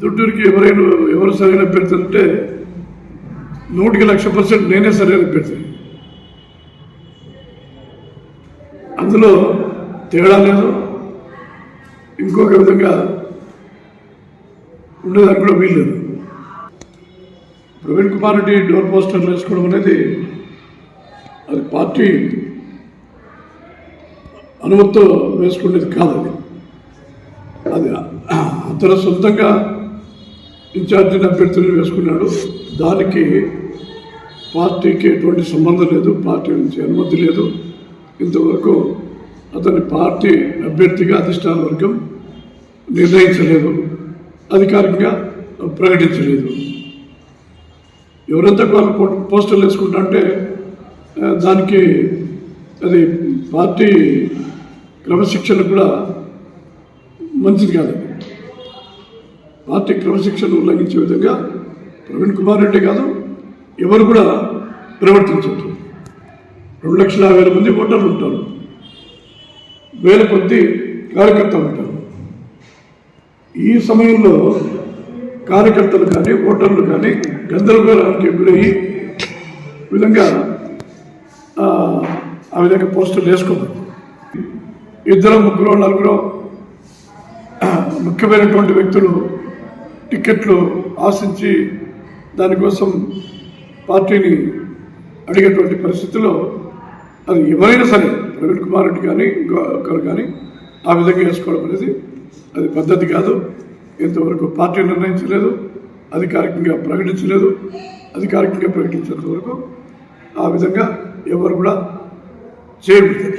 దుడ్డూరికి ఎవరైనా ఎవరు సరైన అభ్యర్థి అంటే నూటికి లక్ష పర్సెంట్ నేనే సరైన అభ్యర్థి అందులో తేడా లేదు. ఇంకొక విధంగా ఉండేదానికి కూడా వీల్లేదు ప్రవీణ్ కుమార్ రెడ్డి డోర్ పోస్టర్లు వేసుకోవడం అనేది అది పార్టీ అనుమతితో వేసుకునేది కాదు అది. అది అతను సొంతంగా ఇన్ఛార్జిని అభ్యర్థులు వేసుకున్నాడు. దానికి పార్టీకి ఎటువంటి సంబంధం లేదు. పార్టీ నుంచి అనుమతి లేదు. ఇంతవరకు అతని పార్టీ అభ్యర్థిగా అధిష్టాన వర్గం నిర్ణయించలేదు. అధికారికంగా ప్రకటించలేదు. ఎవరంతా వాళ్ళు పోస్టర్లు వేసుకుంటారంటే దానికి అది పార్టీ క్రమశిక్షణ కూడా మంచిది కాదు పార్టీ క్రమశిక్షణ ఉల్లంఘించే విధంగా ప్రవీణ్ కుమార్ రెడ్డి కాదు ఎవరు కూడా ప్రవర్తించదు రెండు లక్షల యాభై వేల మంది ఓటర్లు ఉంటారు. వేల కొద్ది కార్యకర్తలు ఉంటారు. ఈ సమయంలో కార్యకర్తలు కానీ ఓటర్లు కానీ గందరగోళానికి గురయ్యి విధంగా ఆ, విధంగా పోస్టులు వేసుకోవాలి ఇద్దరు ముగ్గురు నలుగురు ముఖ్యమైనటువంటి వ్యక్తులు టికెట్లు ఆశించి దానికోసం పార్టీని అడిగేటువంటి పరిస్థితిలో అది ఎవరైనా సరే ప్రవీణ్ కుమార్ రెడ్డి కానీ ఇంకొకరు కానీ ఆ విధంగా వేసుకోవడం అనేది అది పద్ధతి కాదు. ఇంతవరకు పార్టీ నిర్ణయించలేదు అధికారికంగా ప్రకటించలేదు అధికారికంగా ప్రకటించినంత వరకు ఆ విధంగా ఎవరు కూడా చేయబడతారు